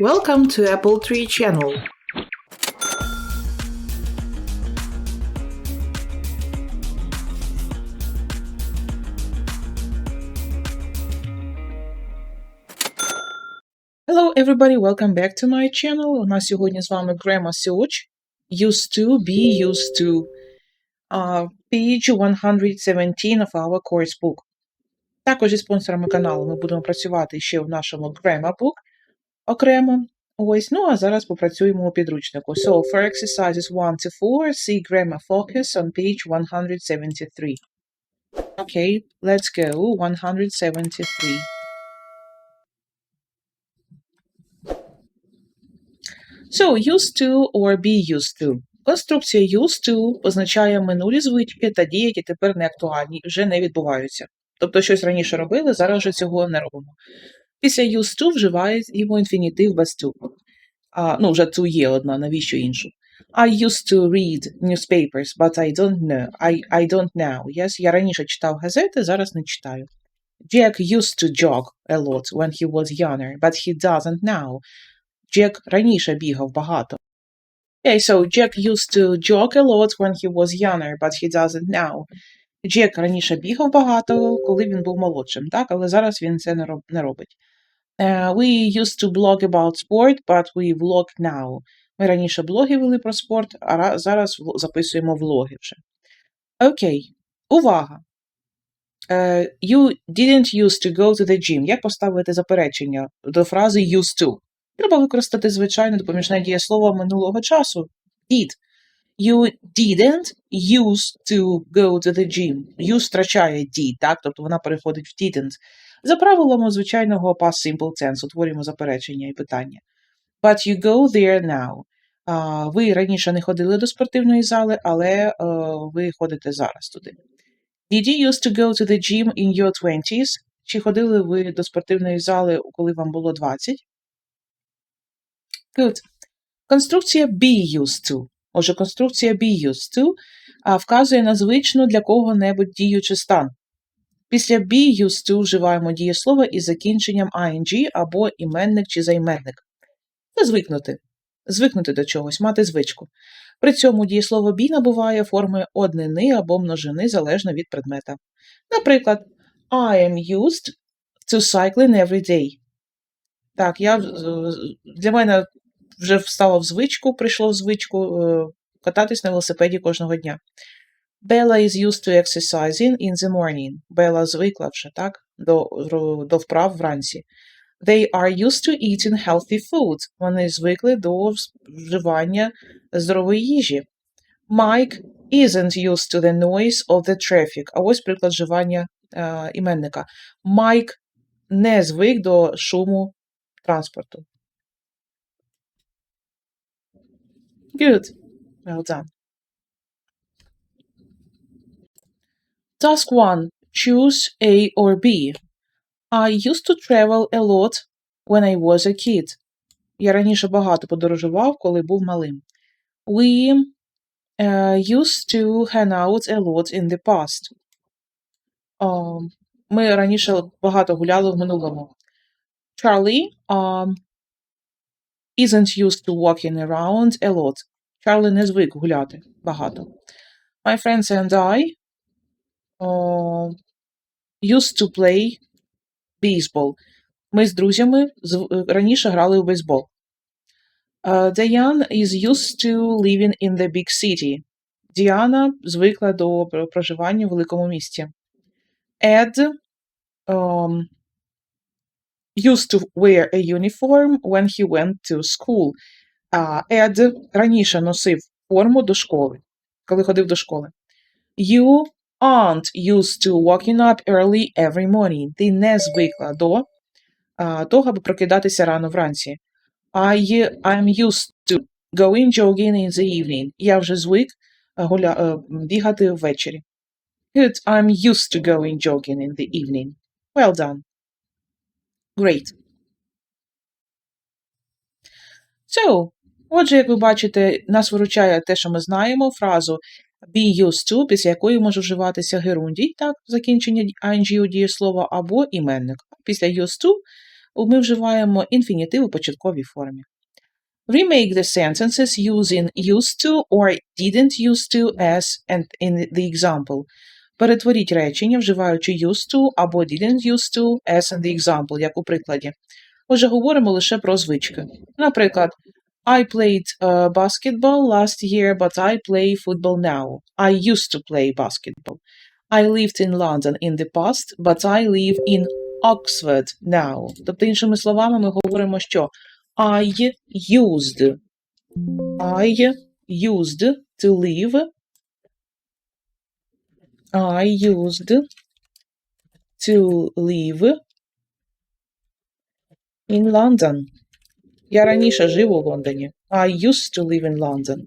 Welcome to Apple Tree Channel. Hello everybody, welcome back to my channel. У нас сьогодні з вами Grammar Search. Used to, be used to. Uh, page 117 of our course book. Також зі спонсорами каналу ми будемо працювати ще в нашому Grammar Book Окремо. Ось, ну а зараз попрацюємо у підручнику. So, for exercises 1 to 4, see grammar focus on page 173. Okay, let's go. 173. So, used to or be used to. Конструкція used to позначає минулі звички та дії, які тепер не актуальні, вже не відбуваються. Тобто щось раніше робили, зараз вже цього не робимо. Після used to вживаємо інфінітив без to. А, ну, вже to є одна, навіщо іншу? I used to read newspapers, but I don't know. I, I don't now. Yes? Я раніше читав газети, зараз не читаю. Jack used to jog a lot when he was younger, but he doesn't now. Джек раніше бігав багато. Okay, so Jack used to jog a lot when he was younger, but he doesn't now. Джек раніше бігав багато, коли він був молодшим, так? але зараз він це не робить. Uh, we used to blog about sport, but we vlog now. Ми раніше блоги вели про спорт, а зараз записуємо влоги вже. Окей, увага. Uh, you didn't used to go to the gym. Як поставити заперечення до фрази used to? Треба використати звичайне допоміжне дієслово минулого часу. Did. You didn't used to go to the gym. Use втрачає did, так? Тобто вона переходить в didn't. За правилами звичайного past simple tense утворюємо заперечення і питання. But you go there now. А, ви раніше не ходили до спортивної зали, але е, ви ходите зараз туди. Did you used to go to the gym in your 20s? Чи ходили ви до спортивної зали, коли вам було 20? Good. Конструкція be used to. Отже, конструкція be used to вказує на звичну для кого-небудь дію чи стан. Після be used to вживаємо дієслово із закінченням ing або іменник чи займенник. Це звикнути. Звикнути до чогось, мати звичку. При цьому дієслово be набуває форми однини або множини залежно від предмета. Наприклад, I am used to cycling every day. Так, я, для мене вже встало в звичку, прийшло в звичку е, кататись на велосипеді кожного дня. Bella is used to exercising in the morning. Бела звикла вже, так, до, до вправ вранці. They are used to eating healthy food. Вони звикли до вживання здорової їжі. Mike isn't used to the noise of the traffic. А ось приклад вживання е, іменника. Майк не звик до шуму транспорту. Good. Well done. Task 1. Choose A or B. I used to travel a lot when I was a kid. Я раніше багато подорожував, коли був малим. We uh, used to hang out a lot in the past. Um, ми раніше багато гуляли в минулому. Charlie um, isn't used to walking around a lot. Чарлі не звик гуляти багато. My friends and I uh, used to play baseball. Ми з друзями раніше грали у бейсбол. Uh, Diane is used to living in the big city. Діана звикла до проживання в великому місті. Ed um, used to wear a uniform when he went to school. А Ед раніше носив форму до школи, коли ходив до школи. You aren't used to waking up early every morning. Ти не звикла до а, того, аби прокидатися рано вранці. I, I'm used to going jogging in the evening. Я вже звик гуля, бігати ввечері. Good. I'm used to going jogging in the evening. Well done. Great. So, отже, як ви бачите, нас виручає те, що ми знаємо, фразу be used to, після якої може вживатися герундій, так, закінчення ing у дієслова, або іменник. Після used to ми вживаємо інфінітив у початковій формі. Remake the sentences using used to or didn't used to as and in the example. Перетворіть речення, вживаючи used to або didn't used to as in the example, як у прикладі. Отже, говоримо лише про звички. Наприклад, I played uh, basketball last year, but I play football now. I used to play basketball. I lived in London in the past, but I live in Oxford now. Тобто, іншими словами, ми говоримо, що I used. I used to live. I used to live in London. Я раніше жив у Лондоні. I used to live in London.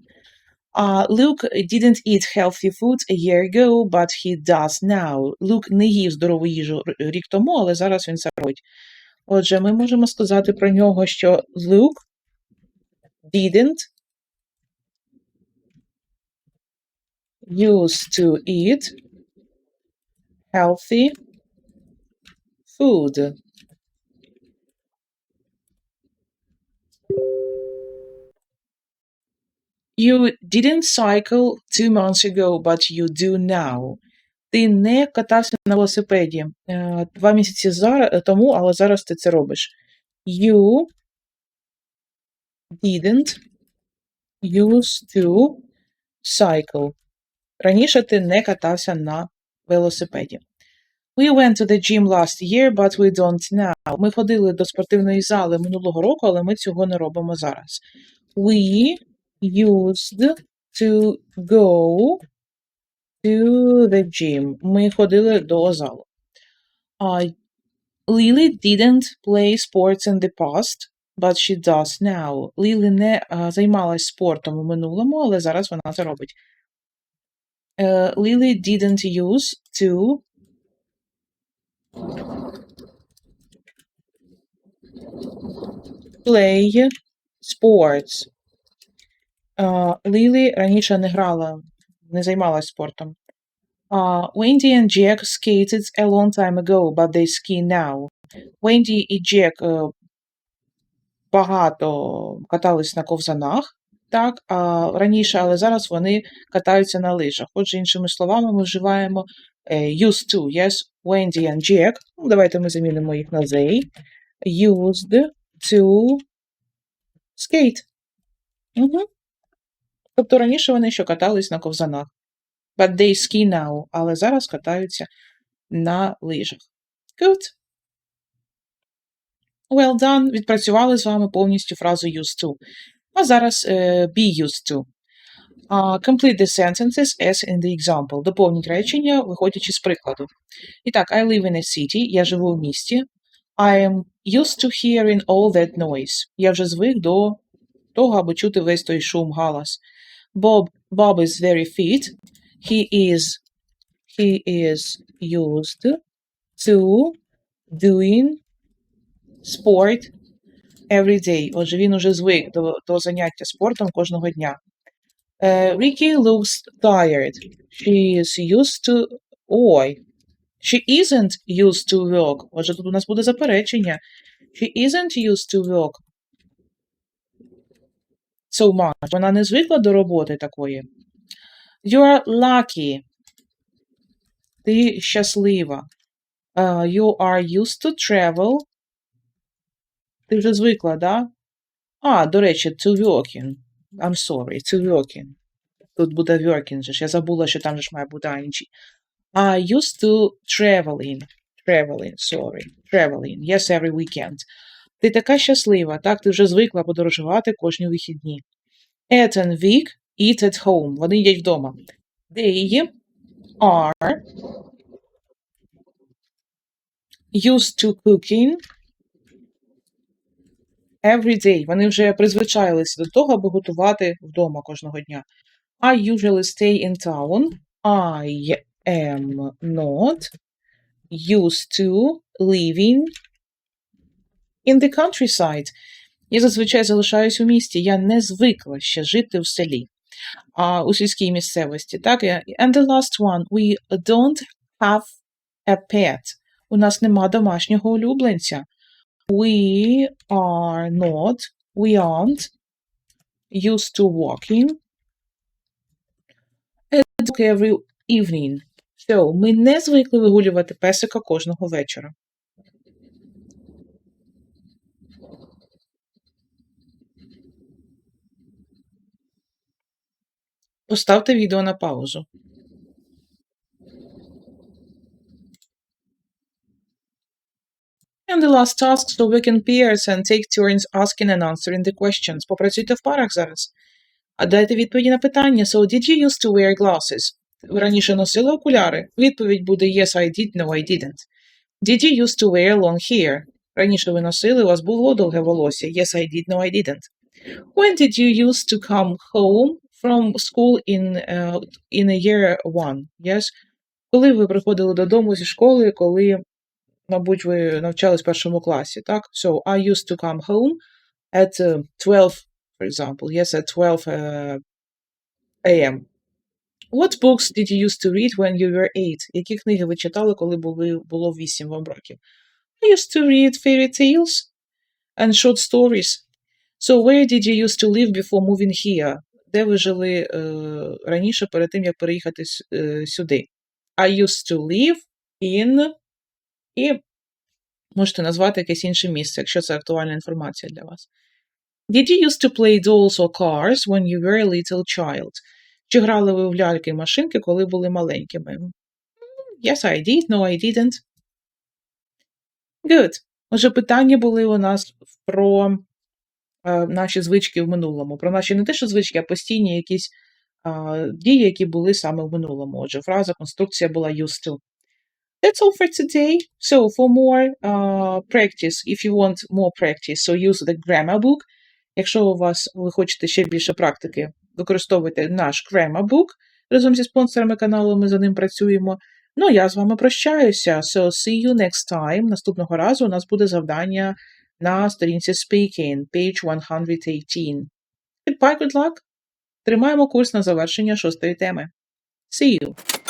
Uh, Luke didn't eat healthy food a year ago, but he does now. Luke не їв здорову їжу рік тому, але зараз він це робить. Отже, ми можемо сказати про нього, що Luke didn't used to eat healthy food. You didn't cycle two months ago, but you do now. Ти не катався на велосипеді е, два місяці зара- тому, але зараз ти це робиш. You didn't used to cycle. Раніше ти не катався на велосипеді. We went to the gym last year, but we don't now. Ми ходили до спортивної зали минулого року, але ми цього не робимо зараз. We used to go to the gym. Ми ходили до залу. Uh, Lily didn't play sports in the past, but she does now. Лілі не uh, займалась спортом у минулому, але зараз вона це робить. Uh, Lily didn't use to play sports. Uh, Лілі раніше не грала, не займалась спортом. Uh, Wendy and Jack skated a long time ago, but they ski now. Wendy і Джек е, багато катались на ковзанах, так, а раніше, але зараз вони катаються на лижах. Отже, іншими словами, ми вживаємо е, used to, yes, Wendy and Jack. Ну, давайте ми замінимо їх на they. Used to skate. Угу. Тобто раніше вони ще катались на ковзанах. But they ski now, але зараз катаються на лижах. Good. Well done. Відпрацювали з вами повністю фразу used to. А зараз е, be used to. Uh, complete the sentences as in the example. Доповніть речення, виходячи з прикладу. І так, I live in a city. Я живу в місті. I am used to hearing all that noise. Я вже звик до того, аби чути весь той шум, галас. Bob, Bob is very fit. He is, he is used to doing sport every day. Отже, він уже звик до, до заняття спортом кожного дня. Е, Ricky looks tired. She is used to... Ой. She isn't used to work. Отже, тут у нас буде заперечення. She isn't used to work so much. Вона не звикла до роботи такої. You're lucky. Ти щаслива. Uh, you are used to travel. Ти вже звикла, да? А, до речі, to working. I'm sorry, to working. Тут буде working же. Я забула, що там же має бути. I used to traveling. Traveling, sorry. Traveling. Yes, every weekend. Ти така щаслива, так? Ти вже звикла подорожувати кожні вихідні. And Vic eat at home. Вони їдять вдома. They are used to cooking every day. Вони вже призвичаїлися до того, аби готувати вдома кожного дня. I usually stay in town. I am not used to living in the countryside. Я зазвичай залишаюсь у місті. Я не звикла ще жити в селі, а у сільській місцевості. Так? And the last one. We don't have a pet. У нас нема домашнього улюбленця. We are not, we aren't used to walking every evening. So, ми не звикли вигулювати песика кожного вечора. Поставте відео на паузу. And the last task, so we can pairs and take turns asking and answering the questions. Попрацюйте в парах зараз. А дайте відповіді на питання. So, did you used to wear glasses? Ви раніше носили окуляри? Відповідь буде yes, I did, no, I didn't. Did you used to wear long hair? Раніше ви носили, у вас було довге волосся. Yes, I did, no, I didn't. When did you used to come home from school in, uh, in a year one? Yes? Коли ви приходили додому зі школи, коли, мабуть, ви навчались в першому класі, так? So, I used to come home at uh, 12, for example. Yes, at 12 uh, a.m. What books did you used to read when you were eight? Які книги ви читали, коли були, було 8 вам років? I used to read fairy tales and short stories. So where did you used to live before moving here? Де ви жили е, раніше перед тим, як переїхати е, сюди? I used to live in і можете назвати якесь інше місце, якщо це актуальна інформація для вас. Did you used to play dolls or cars when you were a little child? Чи грали ви в ляльки і машинки, коли були маленькими? Yes, I did. No, I didn't. Good. Отже, питання були у нас про е, наші звички в минулому. Про наші не те, що звички, а постійні якісь е, дії, які були саме в минулому. Отже, фраза, конструкція була used to. That's all for today. So for more uh, practice, if you want more practice, so use the grammar book. Якщо у вас ви хочете ще більше практики, використовуйте наш grammar book. Разом зі спонсорами каналу ми за ним працюємо. Ну, я з вами прощаюся. So see you next time. Наступного разу у нас буде завдання на сторінці Speaking, page 118. Goodbye, good luck. Тримаємо курс на завершення шостої теми. See you!